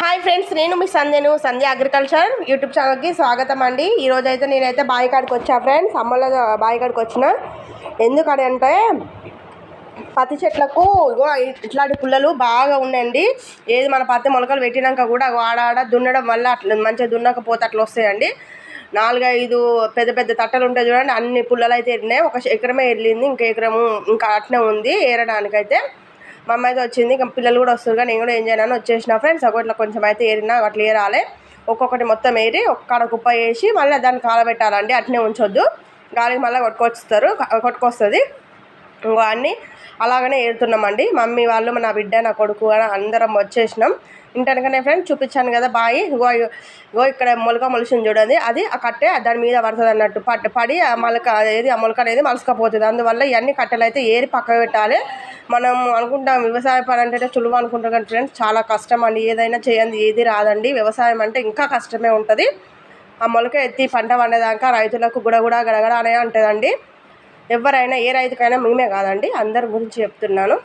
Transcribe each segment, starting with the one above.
Hi friends నేను మీ సంధ్యను సంధ్య agriculture YouTube ఛానల్కి స్వాగతం అండి. ఈరోజు అయితే నేనైతే బావి కాడికి వచ్చా ఫ్రెండ్స్ అమ్మల బావి కాడికి వచ్చిన. ఎందుకని అంటే పత్తి చెట్లకు ఇట్లాంటి పుల్లలు బాగా ఉన్నాయండి. ఏది మన పత్తి మొలకలు పెట్టినాక కూడా ఆడాడ ఆడ దున్నడం వల్ల అట్లా మంచిగా దున్నకపోతే అట్లా వస్తాయండి. నాలుగైదు పెద్ద పెద్ద తట్టలు ఉంటాయి చూడండి అన్ని పుల్లలు అయితే ఎరినాయి ఒక ఎకరమే వెళ్ళింది ఇంకా ఎకరము ఇంకా అట్నే ఉంది ఏరడానికైతే. మా అమ్మ అయితే వచ్చింది. ఇంకా పిల్లలు కూడా వస్తారు. కానీ నేను కూడా ఏం చేయను వచ్చేసిన ఫ్రెండ్స్ ఒకట్లా కొంచెం అయితే ఏరినా అట్లా ఏరాలి. ఒక్కొక్కటి మొత్తం ఏరి ఒక్కడ కుప్ప వేసి మళ్ళీ దాన్ని కాలబెట్టాలండి. అట్నే ఉంచొద్దు. గాలికి మళ్ళీ కొట్టుకొస్తారు కొట్టుకొస్తుంది. ఇంకో అన్నీ అలాగనే ఏరుతున్నామండి. మమ్మీ వాళ్ళు నా బిడ్డ నా కొడుకు అని అందరం వచ్చేసినాం. ఇంటనకనే ఫ్రెండ్ చూపించాను కదా బాయి. ఇగో ఇగో ఇక్కడ మొలక మొలిసింది చూడండి. అది ఆ కట్టే దాని మీద పడుతుంది అన్నట్టు. పట్టు పడి ఆ మొలక ఏది ఆ మొలక అనేది మలసకపోతుంది. అందువల్ల ఇవన్నీ కట్టెలు అయితే ఏరి పక్క పెట్టాలి. మనం అనుకుంటాం వ్యవసాయ పని అంటే సులువు అనుకుంటాం కానీ ఫ్రెండ్స్ చాలా కష్టం అండి. ఏదైనా చేయండి ఏది రాదండి. వ్యవసాయం అంటే ఇంకా కష్టమే ఉంటుంది. ఆ మొలక ఎత్తి పంట పండేదాకా రైతులకు గుడగుడ గడగడ అనే ఉంటుందండి. ఎవరైనా ఏ రైతుకైనా మేమే కాదండి అందరి గురించి చెప్తున్నాను.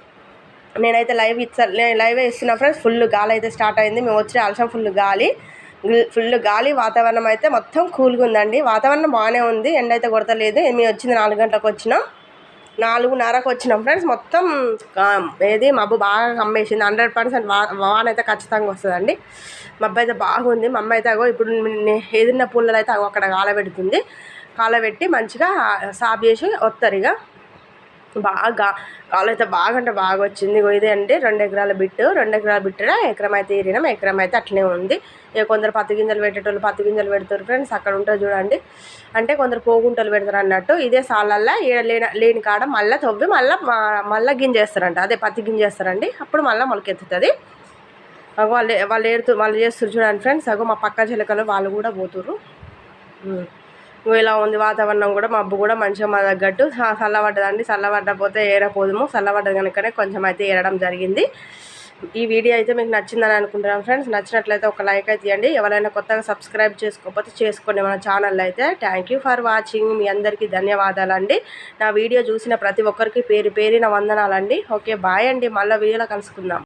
నేనైతే లైవ్ ఇచ్చా నేను లైవ్ ఇస్తున్నా ఫ్రెండ్స్ ఫుల్ గాలి అయితే స్టార్ట్ అయింది. మేము వచ్చిన ఆలస్యం ఫుల్ గాలి. ఫుల్ గాలి వాతావరణం అయితే మొత్తం కూల్గా ఉందండి. వాతావరణం బాగానే ఉంది ఎండ అయితే కొడతలేదు. మేము వచ్చింది నాలుగు గంటలకు వచ్చినాం. నాలుగున్నరకు వచ్చినాం ఫ్రెండ్స్. మొత్తం ఏది మబ్బు బాగా కమ్మేసింది. హండ్రెడ్ పర్సెంట్ వా వాన్ అయితే ఖచ్చితంగా వస్తుందండి. మబ్బు అయితే బాగుంది. మమ్మ అయితే అగో ఇప్పుడు ఏదిన్న పుల్లలు అయితే అగో అక్కడ కాలబెడుతుంది. కాలబెట్టి మంచిగా సాఫ్ చేసి వస్తారు ఇక బాగా కాలైతే బాగా అంటే బాగా వచ్చింది ఇదే అంటే రెండు ఎకరాల బిట్టు. రెండు ఎకరాల బిట్టున ఎకరం అయితే ఏరినాం ఎకరం అయితే అట్లనే ఉంది. ఇక కొందరు పత్తి గింజలు పెట్టేటోళ్ళు పత్తి గింజలు పెడతారు ఫ్రెండ్స్. అక్కడ ఉంటుంది చూడండి. అంటే కొందరు పోగుంటలు పెడతారు అన్నట్టు. ఇదే సాలల్లో ఈడ లేని లేని కాడ మళ్ళీ తవ్వి మళ్ళీ మళ్ళీ గింజేస్తారంట. అదే పత్తి గింజేస్తారండి. అప్పుడు మళ్ళీ మొలకెత్తుతుంది. వాళ్ళు వాళ్ళు ఏడుతూ వాళ్ళు చేస్తారు చూడండి ఫ్రెండ్స్. అగో మా పక్క చిలకలు వాళ్ళు కూడా పోతుర్రు. ఇలా ఉంది వాతావరణం కూడా మబ్బు కూడా మంచిగా మా తగ్గట్టు. చల్లబడ్డదండి చల్లబడ్డపోతే ఏరపోదుము చల్లబడ్డది కనుకనే కొంచెం అయితే ఏరడం జరిగింది. ఈ వీడియో అయితే మీకు నచ్చిందని అనుకుంటున్నాను ఫ్రెండ్స్. నచ్చినట్లయితే ఒక లైక్ అయితే ఇవ్వండి. ఎవరైనా కొత్తగా సబ్స్క్రైబ్ చేసుకోకపోతే చేసుకోండి మన ఛానల్ అయితే. థ్యాంక్ యూ ఫర్ వాచింగ్ మీ అందరికీ ధన్యవాదాలండి. నా వీడియో చూసిన ప్రతి ఒక్కరికి పేరు పేరిన వందనాలండి. ఓకే బాయ్ అండి. మళ్ళీ వీడియోలో కలుసుకుందాం.